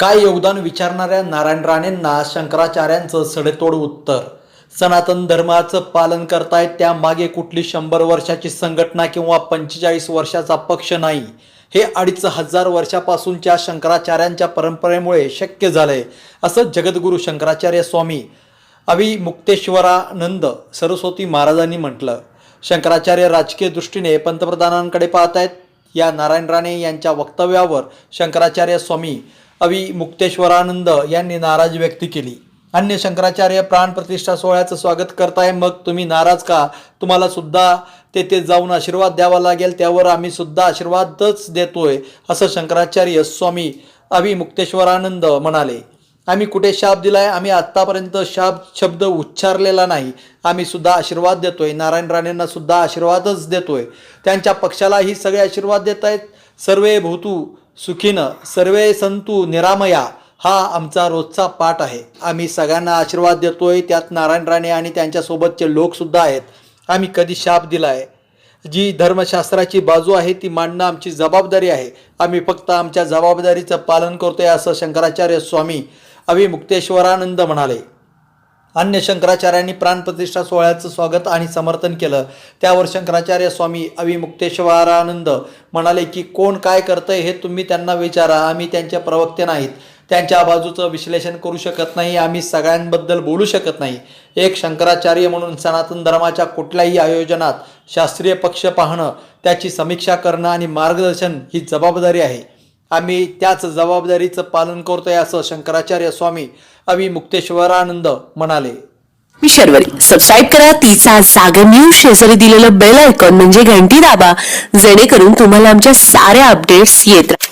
काय योगदान विचारणाऱ्या नारायण राणेंना शंकराचार्यांचं सडेतोड उत्तर? सनातन धर्माचं पालन करतायत त्यामागे कुठली शंभर वर्षाची संघटना किंवा पंचेचाळीस वर्षाचा पक्ष नाही? हे अडीच हजार वर्षापासूनच्या शंकराचार्यांच्या परंपरेमुळे शक्य झालंय असं जगद्गुरू शंकराचार्य स्वामी अविमुक्तेश्वरानंद सरस्वती महाराजांनी म्हटलं. शंकराचार्य राजकीय दृष्टीने पंतप्रधानांकडे पाहत आहेत या नारायण राणे यांच्या वक्तव्यावर शंकराचार्य स्वामी अविमुक्तेश्वरानंद यांनी नाराज व्यक्त केली. अन्य शंकराचार्य प्राण प्रतिष्ठा सोहळ्याचं स्वागत करताय मग तुम्ही नाराज का? तुम्हाला सुद्धा तेथे जाऊन आशीर्वाद द्यावा लागेल त्यावर आम्ही सुद्धा आशीर्वादच देतोय असं शंकराचार्य स्वामी अविमुक्तेश्वरानंद म्हणाले. आम्ही कुठे शाप दिलाय? आम्ही आत्तापर्यंत शाप शब्द उच्चारलेला नाही. आम्ही सुद्धा आशीर्वाद देतोय. नारायण राणेंना सुद्धा आशीर्वादच देतोय. त्यांच्या पक्षालाही सगळे आशीर्वाद देत आहेत सर्वे भूतू सुखीनं सर्वे संतू निरामया हा आमचा रोजचा पाठ आहे. आम्ही सगळ्यांना आशीर्वाद देतोय त्यात नारायण राणे आणि त्यांच्यासोबतचे लोकसुद्धा आहेत. आम्ही कधी शाप दिला आहे जी धर्मशास्त्राची बाजू आहे ती मांडणं आमची जबाबदारी आहे. आम्ही फक्त आमच्या जबाबदारीचं पालन करतोय असं शंकराचार्य स्वामी अभिमुक्तेश्वरानंद म्हणाले. अन्य शंकराचार्यांनी प्राणप्रतिष्ठा सोहळ्याचं स्वागत आणि समर्थन केलं. त्यावर शंकराचार्य स्वामी अविमुक्तेश्वरानंद म्हणाले की कोण काय करतंय हे तुम्ही त्यांना विचारा आम्ही त्यांचे प्रवक्ते नाहीत. त्यांच्या बाजूचं विश्लेषण करू शकत नाही आम्ही सगळ्यांबद्दल बोलू शकत नाही. एक शंकराचार्य म्हणून सनातन धर्माच्या कुठल्याही आयोजनात शास्त्रीय पक्ष पाहणं त्याची समीक्षा करणं आणि मार्गदर्शन ही जबाबदारी आहे. आम्ही त्याच जबाबदारीचं पालन करतोय असं शंकराचार्य स्वामी अविमुक्तेश्वरानंद म्हणाले. मी शर्वरी. सबस्क्राईब करा तिचा जागर न्यूज शेजारी दिलेलं बेल आयकॉन म्हणजे घंटी दाबा जेणेकरून तुम्हाला आमच्या साऱ्या अपडेट्स येत राहतील